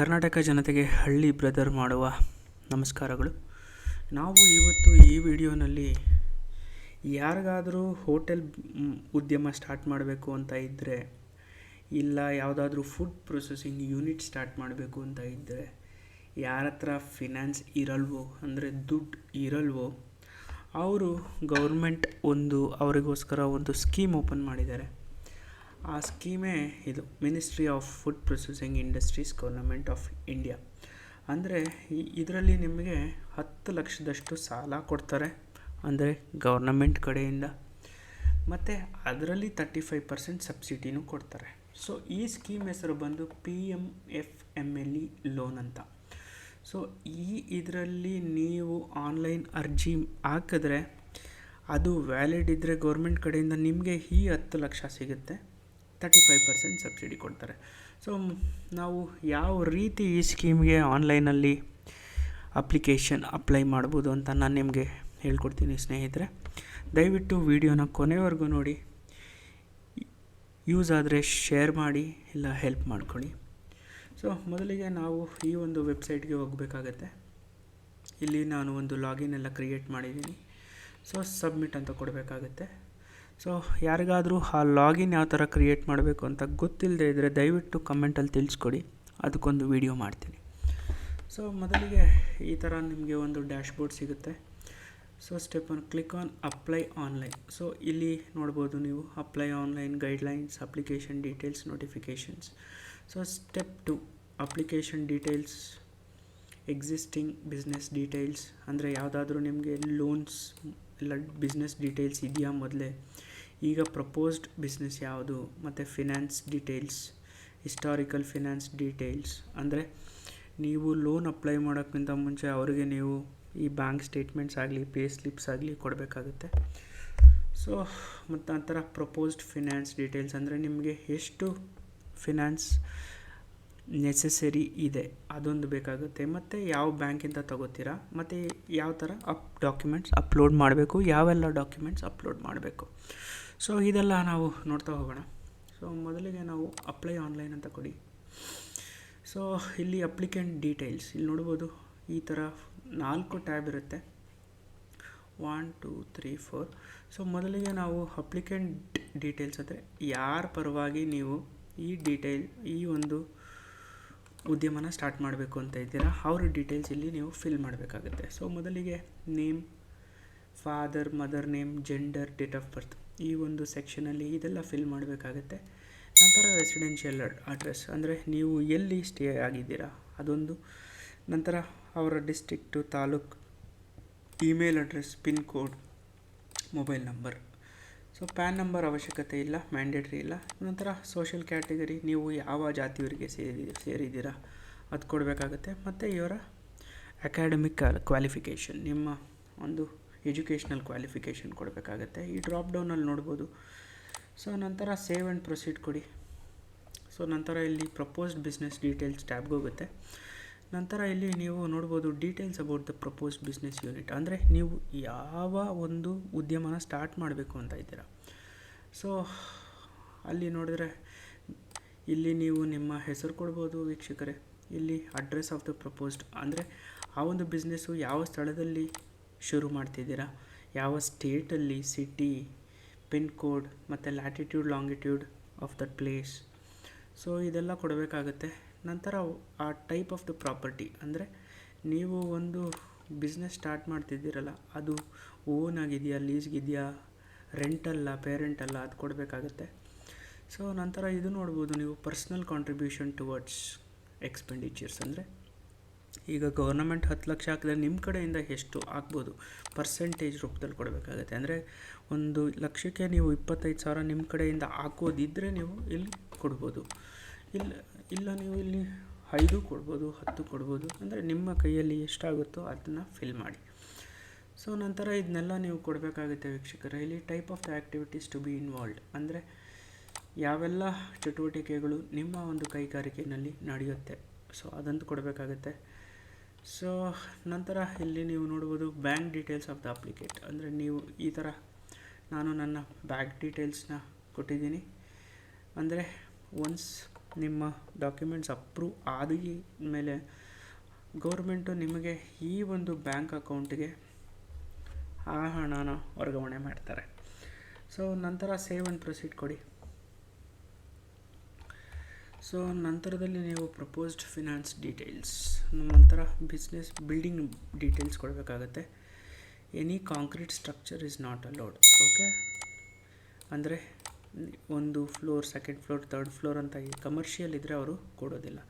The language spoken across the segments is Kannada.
ಕರ್ನಾಟಕ ಜನತೆಗೆ ಹಳ್ಳಿ ಬ್ರದರ್ ಮಾಡುವ ನಮಸ್ಕಾರಗಳು. ನಾವು ಇವತ್ತು ಈ ವಿಡಿಯೋನಲ್ಲಿ ಯಾರಿಗಾದರೂ ಹೋಟೆಲ್ ಉದ್ಯಮ ಸ್ಟಾರ್ಟ್ ಮಾಡಬೇಕು ಅಂತ ಇದ್ದರೆ ಇಲ್ಲ ಯಾವುದಾದ್ರೂ ಫುಡ್ ಪ್ರೊಸೆಸಿಂಗ್ ಯೂನಿಟ್ ಸ್ಟಾರ್ಟ್ ಮಾಡಬೇಕು ಅಂತ ಇದ್ದರೆ ಯಾರ ಹತ್ರ ಫಿನಾನ್ಸ್ ಇರಲ್ವೋ, ಅಂದರೆ ದುಡ್ಡು ಇರಲ್ವೋ, ಅವರು ಗೌರ್ಮೆಂಟ್ ಒಂದು ಅವರಿಗೋಸ್ಕರ ಒಂದು ಸ್ಕೀಮ್ ಓಪನ್ ಮಾಡಿದ್ದಾರೆ. ಆ ಸ್ಕೀಮೇ ಇದು ministry of food processing industries government of India ಅಂದರೆ ಇದರಲ್ಲಿ ನಿಮಗೆ ಹತ್ತು ಲಕ್ಷದಷ್ಟು ಸಾಲ ಕೊಡ್ತಾರೆ, ಅಂದರೆ ಗೌರ್ನಮೆಂಟ್ ಕಡೆಯಿಂದ. ಮತ್ತು ಅದರಲ್ಲಿ ತರ್ಟಿ ಫೈವ್ ಪರ್ಸೆಂಟ್ ಸಬ್ಸಿಡಿನೂ ಕೊಡ್ತಾರೆ. ಸೊ ಈ ಸ್ಕೀಮ್ ಹೆಸರು ಬಂದು P M F M L E loan ಅಂತ. ಸೊ ಈ ಇದರಲ್ಲಿ ನೀವು ಆನ್ಲೈನ್ ಅರ್ಜಿ ಹಾಕಿದ್ರೆ ಅದು ವ್ಯಾಲಿಡ್ ಇದ್ದರೆ ಗೌರ್ಮೆಂಟ್ ಕಡೆಯಿಂದ ನಿಮಗೆ ಈ ಹತ್ತು ಲಕ್ಷ ಸಿಗುತ್ತೆ. ತರ್ಟಿ ಫೈವ್ ಪರ್ಸೆಂಟ್ ಸಬ್ಸಿಡಿ ಕೊಡ್ತಾರೆ. ಸೊ ನಾವು ಯಾವ ರೀತಿ ಈ ಸ್ಕೀಮ್ಗೆ ಆನ್ಲೈನಲ್ಲಿ ಅಪ್ಲಿಕೇಶನ್ ಅಪ್ಲೈ ಮಾಡ್ಬೋದು ಅಂತ ನಾನು ನಿಮಗೆ ಹೇಳ್ಕೊಡ್ತೀನಿ ಸ್ನೇಹಿತರೆ. ದಯವಿಟ್ಟು ವಿಡಿಯೋನ ಕೊನೆವರೆಗೂ ನೋಡಿ. ಯೂಸ್ ಆದರೆ ಶೇರ್ ಮಾಡಿ, ಇಲ್ಲ ಹೆಲ್ಪ್ ಮಾಡ್ಕೊಳ್ಳಿ. ಸೊ ಮೊದಲಿಗೆ ನಾವು ಈ ಒಂದು ವೆಬ್ಸೈಟ್ಗೆ ಹೋಗಬೇಕಾಗತ್ತೆ. ಇಲ್ಲಿ ನಾನು ಒಂದು ಲಾಗಿನ್ ಎಲ್ಲ ಕ್ರಿಯೇಟ್ ಮಾಡಿದ್ದೀನಿ. ಸೊ ಸಬ್ಮಿಟ್ ಅಂತ ಕೊಡಬೇಕಾಗತ್ತೆ. ಸೊ ಯಾರಿಗಾದರೂ ಆ ಲಾಗಿನ್ ಯಾವ ಥರ ಕ್ರಿಯೇಟ್ ಮಾಡಬೇಕು ಅಂತ ಗೊತ್ತಿಲ್ಲದೆ ಇದ್ದರೆ ದಯವಿಟ್ಟು ಕಮೆಂಟಲ್ಲಿ ತಿಳಿಸ್ಕೊಡಿ. ಅದಕ್ಕೊಂದು ವಿಡಿಯೋ ಮಾಡ್ತೀನಿ. ಸೊ ಮೊದಲಿಗೆ ಈ ಥರ ನಿಮಗೆ ಒಂದು ಡ್ಯಾಶ್ಬೋರ್ಡ್ ಸಿಗುತ್ತೆ. So step one click on apply online so ಇಲ್ಲಿ ನೋಡ್ಬೋದು ನೀವು apply online guidelines application details notifications so step two application details existing business details ಅಂದರೆ ಯಾವುದಾದ್ರೂ ನಿಮಗೆ ಲೋನ್ಸ್ ಇಲ್ಲ ಬಿಸ್ನೆಸ್ ಡೀಟೇಲ್ಸ್ ಇದೆಯಾ ಮೊದಲೇ? ಈಗ ಪ್ರಪೋಸ್ಡ್ ಬಿಸ್ನೆಸ್ ಯಾವುದು? ಮತ್ತು finance details historical finance details ಅಂದರೆ ನೀವು ಲೋನ್ ಅಪ್ಲೈ ಮಾಡೋಕ್ಕಿಂತ ಮುಂಚೆ ಅವರಿಗೆ ನೀವು ಈ ಬ್ಯಾಂಕ್ ಸ್ಟೇಟ್ಮೆಂಟ್ಸ್ ಆಗಲಿ ಪೇ ಸ್ಲಿಪ್ಸ್ ಆಗಲಿ ಕೊಡಬೇಕಾಗುತ್ತೆ. ಸೊ ಮತ್ತು ಆ ಥರ ಪ್ರಪೋಸ್ಡ್ ಫಿನಾನ್ಸ್ ಡೀಟೇಲ್ಸ್ ಅಂದರೆ ನಿಮಗೆ ಎಷ್ಟು ಫಿನಾನ್ಸ್ ನೆಸೆಸರಿ ಇದೆ. ಅದೊಂದು ಬೇಕಾಗುತ್ತೆ. ಮತ್ತು ಯಾವ ಬ್ಯಾಂಕಿಂದ ತಗೋತೀರಾ? ಮತ್ತು ಯಾವ ಥರ ಅಪ್ ಡಾಕ್ಯುಮೆಂಟ್ಸ್ ಅಪ್ಲೋಡ್ ಮಾಡಬೇಕು? ಯಾವೆಲ್ಲ ಡಾಕ್ಯುಮೆಂಟ್ಸ್ ಅಪ್ಲೋಡ್ ಮಾಡಬೇಕು? ಸೊ ಇದೆಲ್ಲ ನಾವು ನೋಡ್ತಾ ಹೋಗೋಣ. ಸೊ ಮೊದಲಿಗೆ ನಾವು ಅಪ್ಲೈ ಆನ್ಲೈನ್ ಅಂತ ಕೊಡಿ. ಸೊ ಇಲ್ಲಿ ಅಪ್ಲಿಕೆಂಟ್ ಡೀಟೇಲ್ಸ್ ಇಲ್ಲಿ ನೋಡ್ಬೋದು, ಈ ಥರ ನಾಲ್ಕು ಟ್ಯಾಬ್ ಇರುತ್ತೆ. One two three four so ಮೊದಲಿಗೆ ನಾವು ಅಪ್ಲಿಕೆಂಟ್ ಡೀಟೇಲ್ಸ್ ಅಂದರೆ ಯಾರ ಪರವಾಗಿ ನೀವು ಈ ಡೀಟೇಲ್ ಈ ಒಂದು ಉದ್ಯಮನ ಸ್ಟಾರ್ಟ್ ಮಾಡಬೇಕು ಅಂತ ಇದ್ದೀರಾ? ಅವ್ರ ಡೀಟೇಲ್ಸ್ ಇಲ್ಲಿ ನೀವು ಫಿಲ್ ಮಾಡಬೇಕಾಗುತ್ತೆ. ಸೊ ಮೊದಲಿಗೆ name father mother name gender date of birth ಈ ಒಂದು ಸೆಕ್ಷನಲ್ಲಿ ಇದೆಲ್ಲ ಫಿಲ್ ಮಾಡಬೇಕಾಗತ್ತೆ. ನಂತರ ರೆಸಿಡೆನ್ಷಿಯಲ್ ಅಡ್ರೆಸ್ ಅಂದರೆ ನೀವು ಎಲ್ಲಿ ಸ್ಟೇ ಆಗಿದ್ದೀರಾ? ಅದೊಂದು. ನಂತರ ಅವರ district taluk email address pin code mobile number so PAN number ಅವಶ್ಯಕತೆ ಇಲ್ಲ ಮ್ಯಾಂಡೇಟ್ರಿ ಇಲ್ಲ. ನಂತರ ಸೋಷಿಯಲ್ ಕ್ಯಾಟಗರಿ ನೀವು ಯಾವ ಜಾತಿಯವರಿಗೆ ಸೇರಿ ಸೇರಿದ್ದೀರಾ, ಅದು ಕೊಡಬೇಕಾಗುತ್ತೆ. ಮತ್ತು ಇವರ ಅಕಾಡೆಮಿಕ್ ಕ್ವಾಲಿಫಿಕೇಷನ್ ನಿಮ್ಮ ಒಂದು ಎಜುಕೇಷ್ನಲ್ ಕ್ವಾಲಿಫಿಕೇಷನ್ ಕೊಡಬೇಕಾಗತ್ತೆ. ಈ ಡ್ರಾಪ್ ಡೌನಲ್ಲಿ ನೋಡ್ಬೋದು. ಸೊ ನಂತರ ಸೇವ್ ಆ್ಯಂಡ್ ಪ್ರೊಸೀಡ್ ಕೊಡಿ. ಸೊ ನಂತರ ಇಲ್ಲಿ ಪ್ರಪೋಸ್ಡ್ ಬಿಸ್ನೆಸ್ ಡೀಟೇಲ್ಸ್ ಟ್ಯಾಬ್ಗೆ ಹೋಗುತ್ತೆ. ನಂತರ ಇಲ್ಲಿ ನೀವು ನೋಡ್ಬೋದು details about the propose business unit ಅಂದರೆ ನೀವು ಯಾವ ಒಂದು ಉದ್ಯಮನ ಸ್ಟಾರ್ಟ್ ಮಾಡಬೇಕು ಅಂತ ಇದ್ದೀರಾ. ಸೊ ಅಲ್ಲಿ ನೋಡಿದ್ರೆ ಇಲ್ಲಿ ನೀವು ನಿಮ್ಮ ಹೆಸರು ಕೊಡ್ಬೋದು ವೀಕ್ಷಕರೇ. ಇಲ್ಲಿ ಅಡ್ರೆಸ್ ಆಫ್ ದ ಪ್ರಪೋಸ್ಡ್ ಅಂದರೆ ಆ ಒಂದು ಬಿಸ್ನೆಸ್ಸು ಯಾವ ಸ್ಥಳದಲ್ಲಿ ಶುರು ಮಾಡ್ತಿದ್ದೀರಾ. ಯಾವ ಸ್ಟೇಟಲ್ಲಿ ಸಿಟಿ ಪಿನ್ ಕೋಡ್ ಮತ್ತು latitude longitude of that place so ಇದೆಲ್ಲ ಕೊಡಬೇಕಾಗುತ್ತೆ. ನಂತರ ಆ ಟೈಪ್ ಆಫ್ ದ ಪ್ರಾಪರ್ಟಿ ಅಂದರೆ ನೀವು ಒಂದು ಬಿಸ್ನೆಸ್ ಸ್ಟಾರ್ಟ್ ಮಾಡ್ತಿದ್ದೀರಲ್ಲ, ಅದು ಓನ್ ಆಗಿದೆಯಾ ಲೀಸ್ಗಿದೆಯಾ ರೆಂಟಲ್ಲ ಪೇರೆಂಟಲ್ಲ ಅದು ಕೊಡಬೇಕಾಗುತ್ತೆ. ಸೊ ನಂತರ ಇದು ನೋಡ್ಬೋದು ನೀವು ಪರ್ಸ್ನಲ್ ಕಾಂಟ್ರಿಬ್ಯೂಷನ್ ಟುವರ್ಡ್ಸ್ ಎಕ್ಸ್ಪೆಂಡಿಚರ್ಸ್ ಅಂದರೆ ಈಗ ಗೌರ್ನಮೆಂಟ್ ಹತ್ತು ಲಕ್ಷ ಹಾಕಿದ್ರೆ ನಿಮ್ಮ ಕಡೆಯಿಂದ ಎಷ್ಟು ಆಗ್ಬೋದು? ಪರ್ಸೆಂಟೇಜ್ ರೂಪದಲ್ಲಿ ಕೊಡಬೇಕಾಗತ್ತೆ. ಅಂದರೆ ಒಂದು ಲಕ್ಷಕ್ಕೆ ನೀವು ಇಪ್ಪತ್ತೈದು ಸಾವಿರ ನಿಮ್ಮ ಕಡೆಯಿಂದ ಹಾಕೋದಿದ್ದರೆ ನೀವು ಇಲ್ಲಿ ಕೊಡ್ಬೋದು. ಇಲ್ಲ ಇಲ್ಲ, ನೀವು ಇಲ್ಲಿ ಐದು ಕೊಡ್ಬೋದು, ಹತ್ತು ಕೊಡ್ಬೋದು, ಅಂದರೆ ನಿಮ್ಮ ಕೈಯಲ್ಲಿ ಎಷ್ಟಾಗುತ್ತೋ ಅದನ್ನು ಫಿಲ್ ಮಾಡಿ. ಸೊ ನಂತರ ಇದನ್ನೆಲ್ಲ ನೀವು ಕೊಡಬೇಕಾಗುತ್ತೆ ವೀಕ್ಷಕರ. ಇಲ್ಲಿ type of the activities to be involved ಅಂದರೆ ಯಾವೆಲ್ಲ ಚಟುವಟಿಕೆಗಳು ನಿಮ್ಮ ಒಂದು ಕೈಗಾರಿಕೆಯಲ್ಲಿ ನಡೆಯುತ್ತೆ. ಸೊ ಅದಂತೂ ಕೊಡಬೇಕಾಗುತ್ತೆ. ಸೊ ನಂತರ ಇಲ್ಲಿ ನೀವು ನೋಡ್ಬೋದು bank details of the applicant ಅಂದರೆ ನೀವು ಈ ಥರ ನಾನು ನನ್ನ ಬ್ಯಾಂಕ್ ಡೀಟೇಲ್ಸ್ನ ಕೊಟ್ಟಿದ್ದೀನಿ. ಅಂದರೆ ಒನ್ಸ್ ನಿಮ್ಮ ಡಾಕ್ಯುಮೆಂಟ್ಸ್ ಅಪ್ರೂವ್ ಆದ ಮೇಲೆ ಗೌರ್ಮೆಂಟು ನಿಮಗೆ ಈ ಒಂದು ಬ್ಯಾಂಕ್ ಅಕೌಂಟಿಗೆ ಆ ಹಣನ ವರ್ಗಾವಣೆ ಮಾಡ್ತಾರೆ. ಸೊ ನಂತರ ಸೇವ್ ಅಂಡ್ ಪ್ರೊಸೀಡ್ ಕೊಡಿ. ಸೊ ನಂತರದಲ್ಲಿ ನೀವು ಪ್ರಪೋಸ್ಡ್ ಫಿನಾನ್ಸ್ ಡೀಟೇಲ್ಸ್ ನಂತರ ಬಿಸ್ನೆಸ್ ಬಿಲ್ಡಿಂಗ್ ಡೀಟೇಲ್ಸ್ ಕೊಡಬೇಕಾಗತ್ತೆ. Any concrete structure is not allowed okay ಅಂದರೆ ಒಂದು floor second floor third floor ಅಂತ ಕಮರ್ಷಿಯಲ್ ಇದ್ದರೆ ಅವರು ಕೊಡೋದಿಲ್ಲ.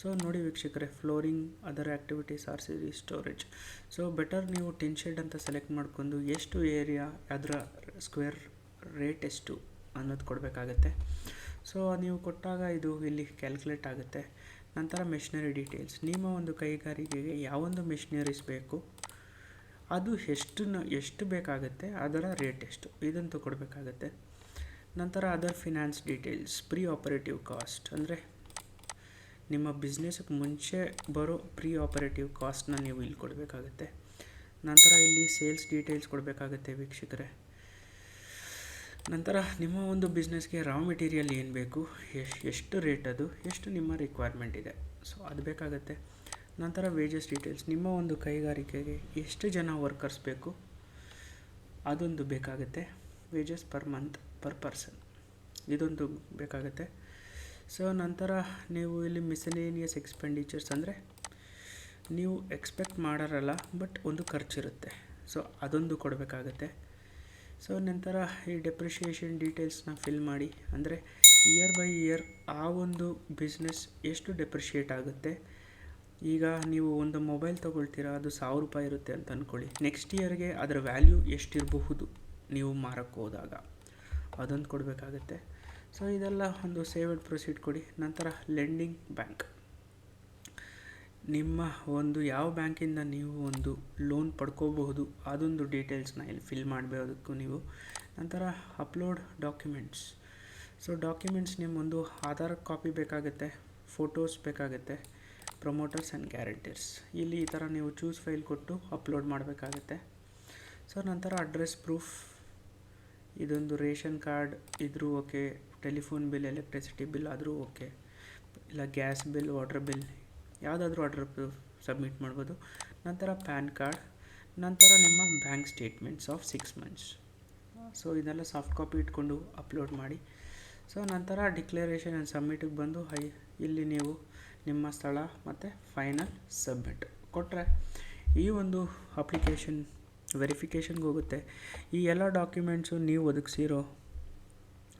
ಸೊ ನೋಡಿ ವೀಕ್ಷಕರೇ flooring other activities R C storage so better ನೀವು ಟಿನ್ ಶೆಡ್ ಅಂತ ಸೆಲೆಕ್ಟ್ ಮಾಡ್ಕೊಂಡು ಎಷ್ಟು ಏರಿಯಾ ಅದರ ಸ್ಕ್ವೇರ್ ರೇಟ್ ಎಷ್ಟು ಅನ್ನೋದು ಕೊಡಬೇಕಾಗತ್ತೆ. ಸೊ ನೀವು ಕೊಟ್ಟಾಗ ಇದು ಇಲ್ಲಿ ಕ್ಯಾಲ್ಕುಲೇಟ್ ಆಗುತ್ತೆ. ನಂತರ ಮೆಷಿನರಿ ಡೀಟೇಲ್ಸ್ ನಿಮ್ಮ ಒಂದು ಕೈಗಾರಿಕೆಗೆ ಯಾವೊಂದು ಮೆಷಿನರೀಸ್ ಬೇಕು, ಅದು ಎಷ್ಟು ಎಷ್ಟು ಬೇಕಾಗುತ್ತೆ, ಅದರ ರೇಟ್ ಎಷ್ಟು ಇದಂತೂ ಕೊಡಬೇಕಾಗತ್ತೆ ನಂತರ other finance details pre operative cost ಅಂದರೆ ನಿಮ್ಮ ಬಿಸ್ನೆಸ್ಗೆ ಮುಂಚೆ ಬರೋ ಪ್ರೀ ಆಪರೇಟಿವ್ ಕಾಸ್ಟ್ನ ನೀವು ಇಲ್ಲಿ ಕೊಡಬೇಕಾಗತ್ತೆ. ನಂತರ ಇಲ್ಲಿ ಸೇಲ್ಸ್ ಡೀಟೇಲ್ಸ್ ಕೊಡಬೇಕಾಗತ್ತೆ ವೀಕ್ಷಕರೇ. ನಂತರ ನಿಮ್ಮ ಒಂದು ಬಿಸ್ನೆಸ್ಗೆ ರಾ ಮೆಟೀರಿಯಲ್ ಏನು ಬೇಕು, ಎಷ್ಟು ರೇಟ್ ಅದು, ಎಷ್ಟು ನಿಮ್ಮ ರಿಕ್ವೈರ್ಮೆಂಟ್ ಇದೆ. ಸೊ ಅದು ಬೇಕಾಗತ್ತೆ. ನಂತರ ವೇಜಸ್ ಡೀಟೇಲ್ಸ್ ನಿಮ್ಮ ಒಂದು ಕೈಗಾರಿಕೆಗೆ ಎಷ್ಟು ಜನ ವರ್ಕರ್ಸ್ ಬೇಕು, ಅದೊಂದು ಬೇಕಾಗುತ್ತೆ. Wages per month per person ಇದೊಂದು ಬೇಕಾಗುತ್ತೆ. ಸೊ ನಂತರ ನೀವು ಇಲ್ಲಿ ಮಿಸಲೇನಿಯಸ್ ಎಕ್ಸ್ಪೆಂಡಿಚರ್ಸ್ ಅಂದರೆ ನೀವು ಎಕ್ಸ್ಪೆಕ್ಟ್ ಮಾಡೋರಲ್ಲ ಬಟ್ ಒಂದು ಖರ್ಚಿರುತ್ತೆ. ಸೊ ಅದೊಂದು ಕೊಡಬೇಕಾಗತ್ತೆ. ಸೊ ನಂತರ ಈ ಡೆಪ್ರಿಷಿಯೇಷನ್ ಡೀಟೇಲ್ಸ್ನ ಫಿಲ್ ಮಾಡಿ. ಅಂದರೆ ಇಯರ್ ಬೈ ಇಯರ್ ಆ ಒಂದು ಬಿಸ್ನೆಸ್ ಎಷ್ಟು ಡೆಪ್ರಿಷಿಯೇಟ್ ಆಗುತ್ತೆ. ಈಗ ನೀವು ಒಂದು ಮೊಬೈಲ್ ತೊಗೊಳ್ತೀರಾ, ಅದು ಸಾವಿರ ರೂಪಾಯಿ ಇರುತ್ತೆ ಅಂತ ಅಂದ್ಕೊಳ್ಳಿ ನೆಕ್ಸ್ಟ್ ಇಯರ್ಗೆ ಅದರ ವ್ಯಾಲ್ಯೂ ಎಷ್ಟಿರಬಹುದು ನೀವು ಮಾರಕ್ಕೆ ಹೋದಾಗ. ಅದೊಂದು ಕೊಡಬೇಕಾಗತ್ತೆ. ಸೊ ಇದೆಲ್ಲ ಒಂದು ಸೇವೆಡ್ ಪ್ರೊಸೀಡ್ ಕೊಡಿ. ನಂತರ ಲೆಂಡಿಂಗ್ ಬ್ಯಾಂಕ್ ನಿಮ್ಮ ಒಂದು ಯಾವ ಬ್ಯಾಂಕಿಂದ ನೀವು ಒಂದು ಲೋನ್ ಪಡ್ಕೋಬಹುದು, ಅದೊಂದು ಡೀಟೇಲ್ಸ್ನ ಇಲ್ಲಿ ಫಿಲ್ ಮಾಡಬೇಕೂ ನೀವು. ನಂತರ ಅಪ್ಲೋಡ್ ಡಾಕ್ಯುಮೆಂಟ್ಸ್ ಸೊ ಡಾಕ್ಯುಮೆಂಟ್ಸ್ ನಿಮ್ಮೊಂದು ಆಧಾರ್ ಕಾಪಿ ಬೇಕಾಗುತ್ತೆ ಫೋಟೋಸ್ ಬೇಕಾಗುತ್ತೆ ಪ್ರಮೋಟರ್ಸ್ ಆ್ಯಂಡ್ ಗ್ಯಾರಂಟೀರ್ಸ್ ಇಲ್ಲಿ ಈ ಥರ ನೀವು ಚೂಸ್ ಫೈಲ್ ಕೊಟ್ಟು ಅಪ್ಲೋಡ್ ಮಾಡಬೇಕಾಗುತ್ತೆ. ಸೊ ನಂತರ ಅಡ್ರೆಸ್ ಪ್ರೂಫ್ ಇದೊಂದು ರೇಷನ್ ಕಾರ್ಡ್ ಇದ್ದರೂ okay, telephone bill, electricity bill ಆದರೂ ಓಕೆ. ಇಲ್ಲ ಗ್ಯಾಸ್ ಬಿಲ್, ವಾಟರ್ ಬಿಲ್, ಯಾವುದಾದ್ರೂ ಆರ್ಡರ್ ಸಬ್ಮಿಟ್ ಮಾಡ್ಬೋದು. ನಂತರ ಪ್ಯಾನ್ ಕಾರ್ಡ್, ನಂತರ ನಿಮ್ಮ bank statements of six months. So ಇದೆಲ್ಲ ಸಾಫ್ಟ್ ಕಾಪಿ ಇಟ್ಕೊಂಡು ಅಪ್ಲೋಡ್ ಮಾಡಿ. ಸೊ, ನಂತರ ಡಿಕ್ಲರೇಷನ್ ಆ್ಯಂಡ್ ಸಬ್ಮಿಟಿಗೆ ಬಂದು ಹೈ, ಇಲ್ಲಿ ನೀವು ನಿಮ್ಮ ಸ್ಥಳ ಮತ್ತು ಫೈನಲ್ ಸಬ್ಮಿಟ್ ಕೊಟ್ಟರೆ ಈ ಒಂದು ಅಪ್ಲಿಕೇಶನ್ ವೆರಿಫಿಕೇಷನ್ಗೆ ಹೋಗುತ್ತೆ. ಈ ಎಲ್ಲ ಡಾಕ್ಯುಮೆಂಟ್ಸು ನೀವು ಒದಗಿಸಿರೋ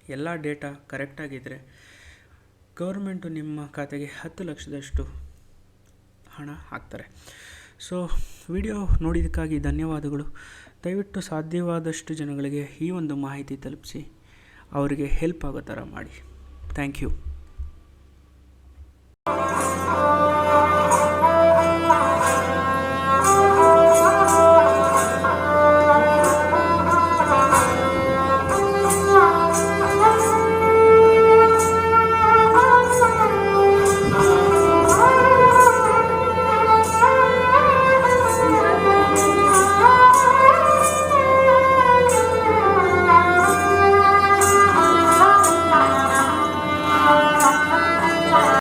ಎಲ್ಲ ಡೇಟಾ ಕರೆಕ್ಟಾಗಿದ್ದರೆ ಗೌರ್ಮೆಂಟು ನಿಮ್ಮ ಖಾತೆಗೆ ಹತ್ತು ಲಕ್ಷದಷ್ಟು ಹಣ ಹಾಕ್ತಾರೆ. ಸೊ ವಿಡಿಯೋ ನೋಡಿದ್ದಕ್ಕಾಗಿ ಧನ್ಯವಾದಗಳು. ದಯವಿಟ್ಟು ಸಾಧ್ಯವಾದಷ್ಟು ಜನಗಳಿಗೆ ಈ ಒಂದು ಮಾಹಿತಿ ತಲುಪಿಸಿ, ಅವರಿಗೆ ಹೆಲ್ಪ್ ಆಗೋ ಥರ ಮಾಡಿ. Thank you